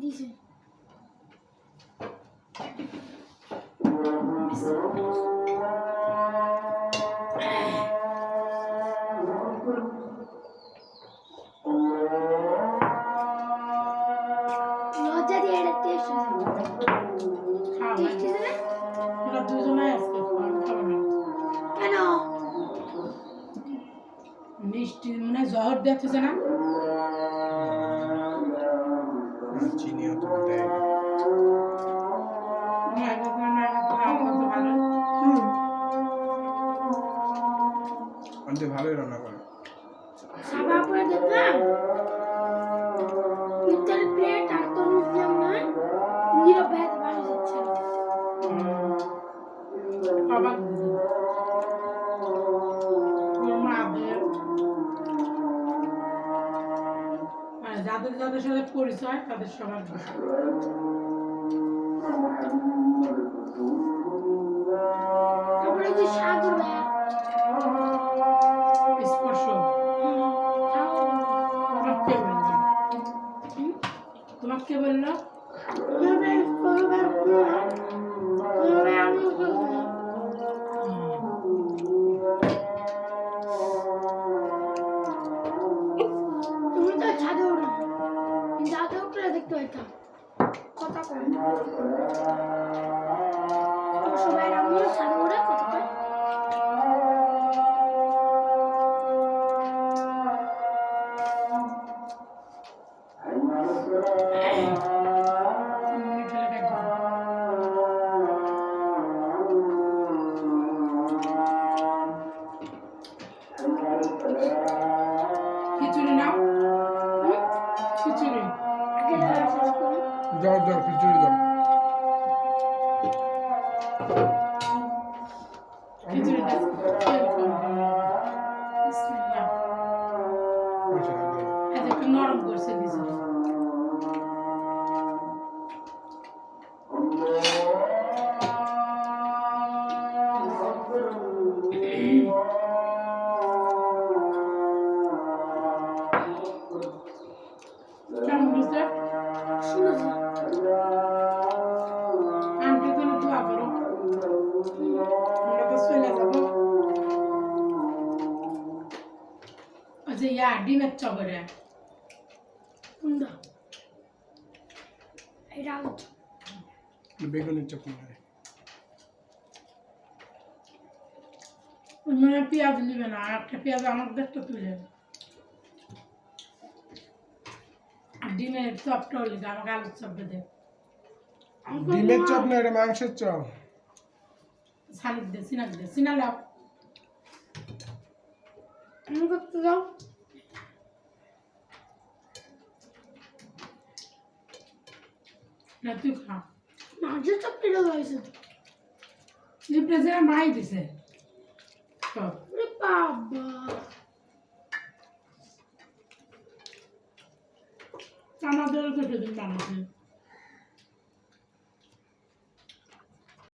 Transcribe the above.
দিছে। মিষ্টি মানে জহর দেখতেছে না? চিনি অত দেয় না, এটা তো না, এটা তো আমার তো ভালো। ভালোই রান্না করে। সাবা করে দেখলাম। পিতল প্লেট আর তরমুজ দিলাম না নীরব যাদের যাদের সাথে পরিচয় তাদের সবার তারপরে যে সাগর স্পর্শ। তোমাকে বলল উঠলে দেখতে পাইতাম কথা কয় সবাই রামু ছাদে উঠে কথা কয়। তিন Dar dar pütürdüm. Pütürdüm. Bismillah. Hadi bir norm görse bizi. Can bu. ইয়া ডিমের চবরে কুন্দা এটা আউট বেগুনের চটনি করে পেঁয়াজ নিবে না আর একটা পেঁয়াজ আমার দেখতে তুলে। আর ডিমের চপটা হলে আমাকে আলুর চপ ডিমের চপ না এটা মাংসের চপ। শালিক দে সিনাক দে সিনা লাও। আমি করতে যাও না তুই খা। মাঝে লাগাইছে ডিমটা যে মাই দিছে। ওরে বাবা। আমাদেরও তো সেদিন বানাইছে।